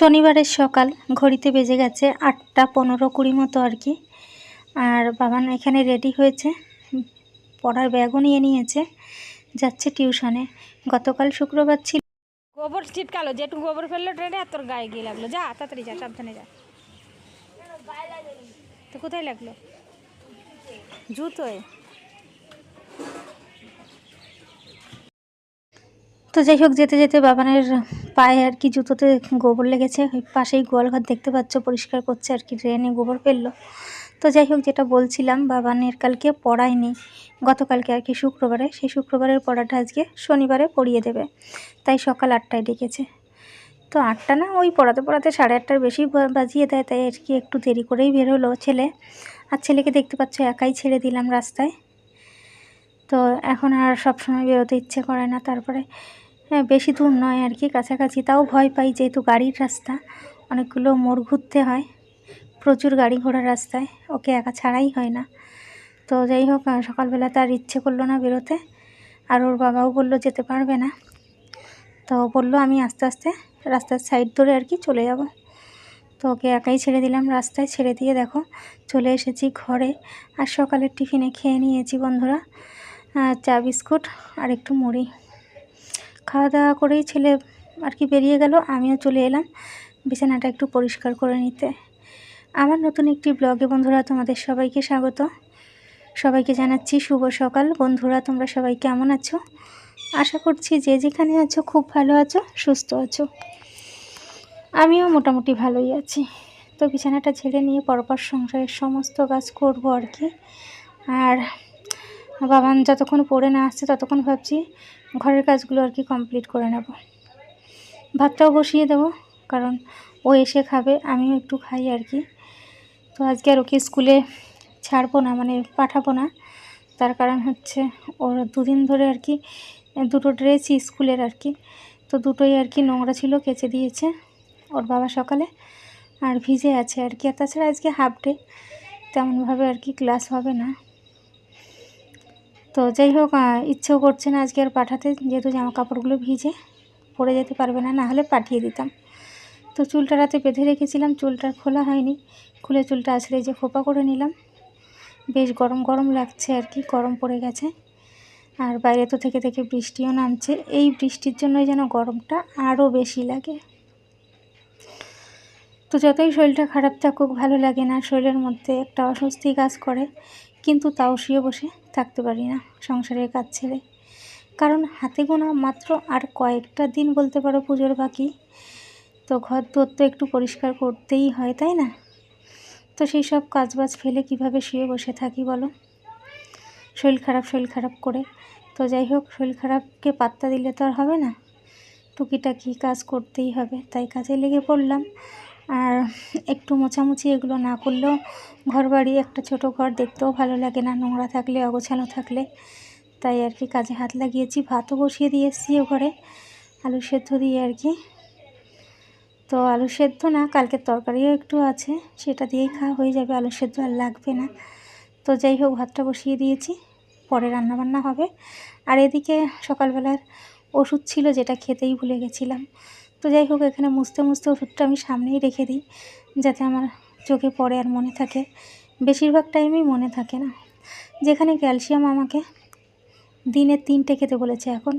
শনিবারের সকাল ঘড়িতে বেজে গেছে আটটা পনেরো কুড়ি মতো আর কি। আর বাবান এখানে রেডি হয়েছে পড়ার ব্যাগও নিয়ে নিয়েছে যাচ্ছে টিউশনে। গতকাল শুক্রবার ছিল। গোবর ছিটকালো যেটু গোবর ফেলল ট্রেনে আর তোর গায়ে গিয়ে লাগল। যা তাড়াতাড়ি যা সাবধানে যা। তো কোথায় লাগল? জুতোয়। তো যাই হোক যেতে যেতে বাবানের পায়ে আর কি জুতোতে গোবর লেগেছে। ওই পাশেই গোয়ালঘর দেখতে পাচ্ছ, পরিষ্কার করছে আর কি ড্রেনে গোবর ফেলল। তো যাই হোক, যেটা বলছিলাম বাবানের কালকে পড়ায়নি। গতকালকে আর কি শুক্রবারে, সেই শুক্রবারের পড়াটা আজকে শনিবারে পড়িয়ে দেবে। তাই সকাল আটটায় ডেকেছে। তো আটটা না, ওই পড়াতে পড়াতে সাড়ে আটটার বেশি বাজিয়ে দেয়, তাই আর কি একটু দেরি করেই বের হলো ছেলে। আর ছেলেকে দেখতে পাচ্ছ, একাই ছেড়ে দিলাম রাস্তায়। তো এখন আর সব সময় বেরোতে ইচ্ছে করে না, তারপরে বেশি দূর নয় আর কি, কাছাকাছি। তাও ভয় পাই যেহেতু গাড়ির রাস্তা, অনেকগুলো মোড় ঘুরতে হয়, প্রচুর গাড়ি ঘোড়ার রাস্তায়, ওকে একা ছাড়াই হয় না। তো যাই হোক সকালবেলা তার ইচ্ছে করল না বেরোতে, আর ওর বাবাও বলল যেতে পারবে না। তো বলল আমি আস্তে আস্তে রাস্তার সাইড ধরে আর কি চলে যাব। তো ওকে একাই ছেড়ে দিলাম, রাস্তায় ছেড়ে দিয়ে দেখো, চলে এসেছি ঘরে। আর সকালের টিফিনে খেয়ে নিয়েছি বন্ধুরা চা, বিস্কুট আর একটু মুড়ি। খাওয়া দাওয়া করেই ছেলে আর কি বেরিয়ে গেল, আমিও চলে এলাম বিছানাটা একটু পরিষ্কার করে নিতে। আমার নতুন একটি ব্লগে বন্ধুরা তোমাদের সবাইকে স্বাগত। সবাইকে জানাচ্ছি শুভ সকাল। বন্ধুরা, তোমরা সবাই কেমন আছো? আশা করছি যে যেখানে আছো খুব ভালো আছো, সুস্থ আছো। আমিও মোটামুটি ভালোই আছি। তো বিছানাটা ছেড়ে নিয়ে পরপর সংসারের সমস্ত কাজ করব আর কি। আর বাবান যতক্ষণ পড়ে না আসছে ততক্ষণ ভাবছি ঘরের কাজগুলো আর কি কমপ্লিট করে নেব। ভাতটাও বসিয়ে দেবো, কারণ ও এসে খাবে, আমিও একটু খাই আর কি। তো আজকে আর ওকে স্কুলে ছাড়বো না মানে পাঠাবো না। তার কারণ হচ্ছে ওর দুদিন ধরে আর কি দুটো ড্রেসই স্কুলের আর কি। তো দুটোই আর কি নোংরা ছিল, কেচে দিয়েছে ওর বাবা সকালে। আর ভিজে আছে আর কি, আর তাছাড়া আজকে হাফ ডে তেমনভাবে আর কি ক্লাস হবে না। তো যাই হোক ইচ্ছেও করছে না আজকে আর পাঠাতে। যেহেতু জামা কাপড়গুলো ভিজে পরে যেতে পারবে না না হলে পাঠিয়ে দিতাম। তো চুলটা রাতে বেঁধে রেখেছিলাম, চুলটা খোলা হয়নি। খুলে চুলটা আছড়ে যে খোপা করে নিলাম। বেশ গরম গরম লাগছে আর কি, গরম পড়ে গেছে। আর বাইরে তো থেকে থেকে বৃষ্টিও নামছে। এই বৃষ্টির জন্যই যেন গরমটা আরও বেশি লাগে। তো যতই শরীরটা খারাপ থাকুক, ভালো লাগে না, শরীরের মধ্যে একটা অস্বস্তি কাজ করে, কিন্তু তাও শুয়ে বসে। থাকতে পারি না সংসারের কাজ ছেড়ে। কারণ হাতে গোনা মাত্র আর কয়েকটা দিন বলতে পারো পুজোর বাকি। তো ঘর দোর তো একটু পরিষ্কার করতেই হয়, তাই না? তো সেই সব কাজবাজ ফেলে কীভাবে শুয়ে বসে থাকি বলো? শরীর খারাপ শরীর খারাপ করে। তো যাই হোক, শরীর খারাপকে পাত্তা দিলে তো আর হবে না। টুকিটাকি কাজ করতেই হবে। তাই কাজে লেগে পড়লাম। আর একটু মোছামুছি এগুলো না করলেও ঘর বাড়ি একটা ছোট ঘর দেখতেও ভালো লাগে না। নোংরা থাকলে অগোছানো থাকলে। তাই আর কি কাজে হাত লাগিয়েছি। ভাতও বসিয়ে দিয়ে এসেছি ও ঘরে। আলু সেদ্ধ দিয়ে আর কি। তো আলু সেদ্ধ না কালকের তরকারিও একটু আছে। সেটা দিয়েই খাওয়া হয়ে যাবে। আলু সেদ্ধ আর লাগবে না। তো যাই হোক, ভাতটা বসিয়ে দিয়েছি। পরে রান্নাবান্না হবে। আর এদিকে সকালবেলার ওষুধ ছিল যেটা খেতেই ভুলে গেছিলাম। তো যাই হোক, এখানে মুছতে মুছতে ওষুধটা আমি সামনেই রেখে দিই, যাতে আমার চোখে পড়ে আর মনে থাকে। বেশিরভাগ টাইমেই মনে থাকে না। যেখানে ক্যালসিয়াম আমাকে দিনে তিনটে খেতে বলেছে এখন।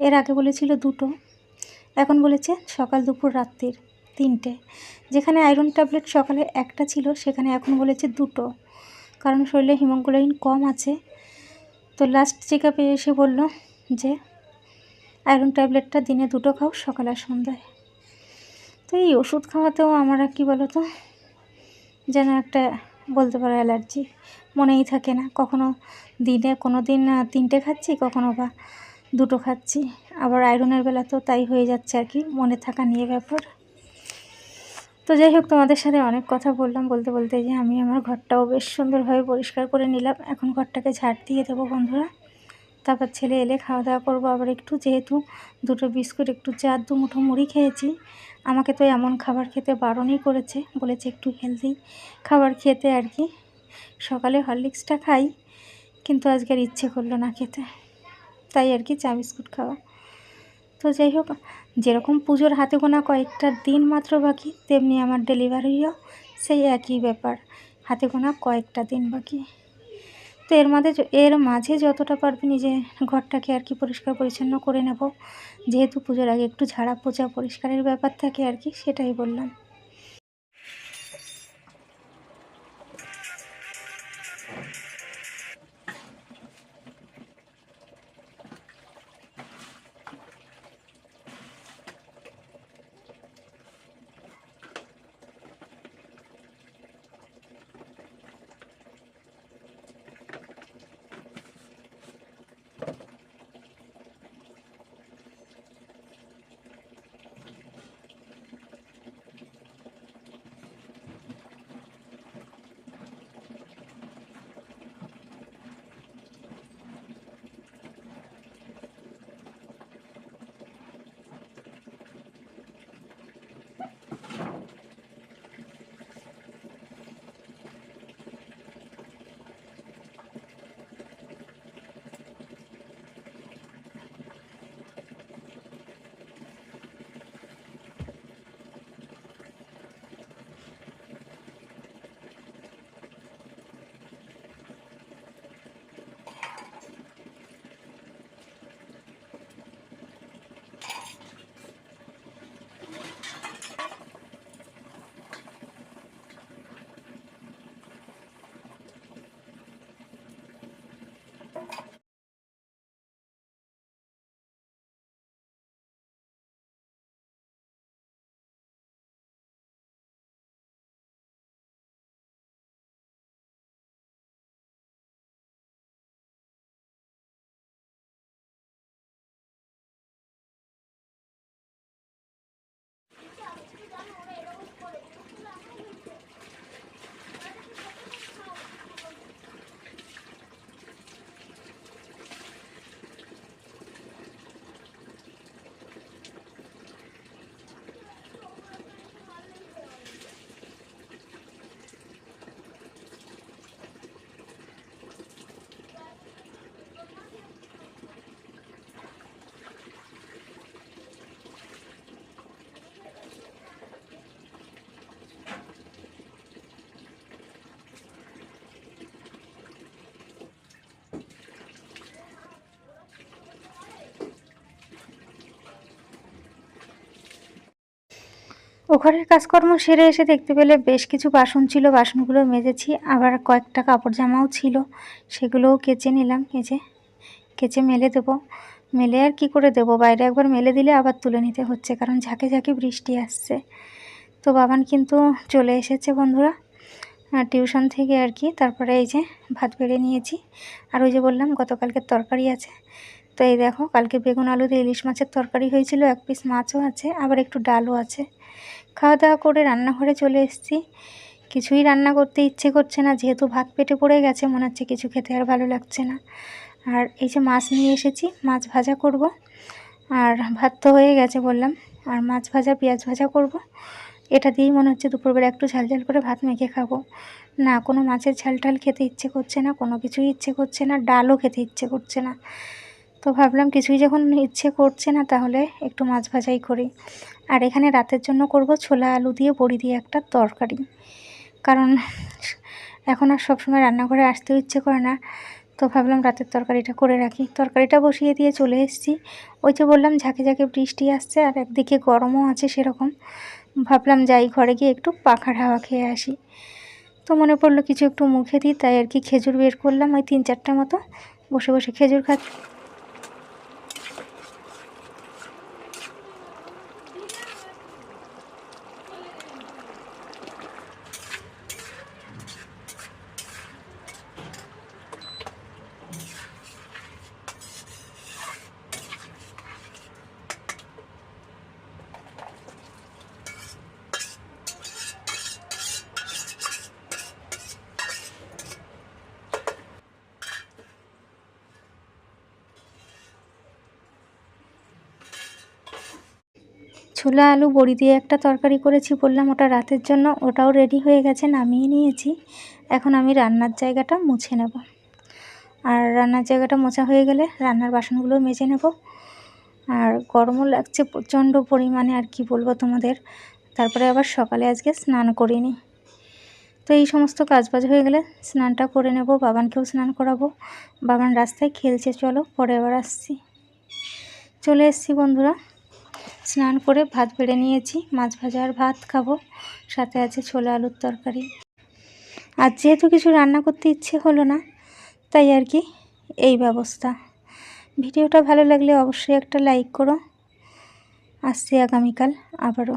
এর আগে বলেছিল দুটো। এখন বলেছে সকাল, দুপুর, রাত্রির তিনটে। যেখানে আয়রন ট্যাবলেট সকালে একটা ছিল, সেখানে এখন বলেছে দুটো। কারণ শরীরে হিমোগ্লোবিন কম আছে। তো লাস্ট চেক আপে এসে বলল যে আয়রন ট্যাবলেটটা দিনে দুটো খাও, সকাল আর সন্ধ্যায়। তো এই ওষুধ খাওয়াতেও আমার কী বলো তো যেন একটা বলতে পারো অ্যালার্জি মনেই থাকে না। কখনো দিনে কোনো দিন তিনটে খাচ্ছি, কখনো বা দুটো খাচ্ছি। আবার আয়রনের বেলা তো তাই হয়ে যাচ্ছে আর কি, মনে থাকা নিয়ে ব্যাপার। তো যাই হোক, তোমাদের সাথে অনেক কথা বললাম বলতে বলতে যে আমি আমার ঘরটাও বেশ সুন্দরভাবে পরিষ্কার করে নিলাম। এখন ঘরটাকে ঝাড় দিয়ে দেবো বন্ধুরা। তারপর ছেলে এলে খাওয়া দাওয়া করব। আবার একটু যেহেতু দুটো বিস্কুট, একটু চা, দু মুঠো মুড়ি খেয়েছি। আমাকে তো এমন খাবার খেতে বারণই করেছে, বলেছে একটু হেলদি খাবার খেতে আর কি। সকালে হরলিক্সটা খাই, কিন্তু আজকের ইচ্ছে করল না খেতে। তাই আর কি চা, বিস্কুট খাওয়া। তো যাই হোক, যেরকম পুজোর হাতে গোনা কয়েকটা দিন মাত্র বাকি, তেমনি আমার ডেলিভারিও সেই একই ব্যাপার। হাতে গোনা কয়েকটা দিন বাকি। তো এর মাঝে এর মাঝে যতটা পারবে নিজে ঘরটাকে আর কি পরিষ্কার পরিচ্ছন্ন করে নেব। যেহেতু পুজোর আগে একটু ঝাড়া পোছা পরিষ্কারের ব্যাপার থাকে আর কি, সেটাই বললাম। ও ঘরের কাজকর্ম সেরে এসে দেখতে পেলে বেশ কিছু বাসন ছিল, বাসনগুলো মেজেছি, আবার কয়েকটা কাপড় জামাও ছিল, সেগুলোও কেচে নিলাম, কেচে কেচে মেলে দেবো। মেলে আর কি করে দেবো? বাইরে একবার মেলে দিলে আবার তুলে নিতে হচ্ছে, কারণ ঝাঁকে ঝাঁকে বৃষ্টি আসছে। তো বাবান কিন্তু চলে এসেছে বন্ধুরা টিউশন থেকে আর কি, তারপরে এই যে ভাত বেড়ে নিয়েছি। আর ওই যে বললাম গতকালকের তরকারি আছে। তো এই দেখো, কালকে বেগুন আলু দিয়ে ইলিশ মাছের তরকারি হয়েছিল, এক পিস মাছও আছে, আবার একটু ডালও আছে। খাওয়া দাওয়া করে রান্নাঘরে চলে এসেছি। কিছুই রান্না করতে ইচ্ছে করছে না, যেহেতু ভাত পেটে পড়ে গেছে, মনে হচ্ছে কিছু খেতে আর ভালো লাগছে না। আর এই যে মাছ নিয়ে এসেছি, মাছ ভাজা করব। আর ভাত তো হয়ে গেছে বললাম, আর মাছ ভাজা, পেঁয়াজ ভাজা করব। এটা দিয়েই মনে হচ্ছে দুপুরবেলা একটু ঝাল ঝাল করে ভাত মেখে খাব। না, কোনো মাছের ঝাল টাল খেতে ইচ্ছে করছে না, কোনো কিছুই ইচ্ছে করছে না, ডালও খেতে ইচ্ছে করছে না। তো ভাবলাম কিছুই যখন ইচ্ছে করছে না তাহলে একটু মাছ ভাজাই করি। আর এখানে রাতের জন্য করব ছোলা, আলু দিয়ে বড়ি দিয়ে একটা তরকারি। কারণ এখন আর সবসময় রান্নাঘরে আসতেও ইচ্ছে করে না। তো ভাবলাম রাতের তরকারিটা করে রাখি। তরকারিটা বসিয়ে দিয়ে চলে এসেছি। ওই যে বললাম, ঝাঁকে ঝাঁকে বৃষ্টি আসছে আর একদিকে গরমও আছে সেরকম। ভাবলাম যাই ঘরে গিয়ে একটু পাখার হাওয়া খেয়ে আসি। তো মনে পড়ল কিছু একটু মুখে দিই, তাই আর কি খেজুর বের করলাম ওই তিন চারটা মতো। বসে বসে খেজুর খাচ্ছি। ছোলা, আলু, বড়ি দিয়ে একটা তরকারি করেছি বললাম ওটা রাতের জন্য, ওটাও রেডি হয়ে গেছে, নামিয়ে নিয়েছি। এখন আমি রান্নার জায়গাটা মুছে নেব। আর রান্নার জায়গাটা মোছা হয়ে গেলে রান্নার বাসনগুলো মেজে নেব। আর গরমও লাগছে প্রচণ্ড পরিমাণে, আর কি বলব তোমাদের। তারপরে আবার সকালে আজকে স্নান করিনি। তো এই সমস্ত কাজবাজ হয়ে গেলে স্নানটা করে নেব, বাবানকেও স্নান করাবো। বাবান রাস্তায় খেলছে, চলো পরে আবার আসছি। চলে এসেছি বন্ধুরা। স্নান করে ভাত বেড়ে নিয়েছি। মাছ ভাজা আর ভাত খাব। সাথে আছে ছোলা আলুর তরকারি। আর যেহেতু কিছু রান্না করতে ইচ্ছে হলো না, তাই আর কি এই ব্যবস্থা। ভিডিওটা ভালো লাগলে অবশ্যই একটা লাইক করো। আসছি আগামীকাল আবারও।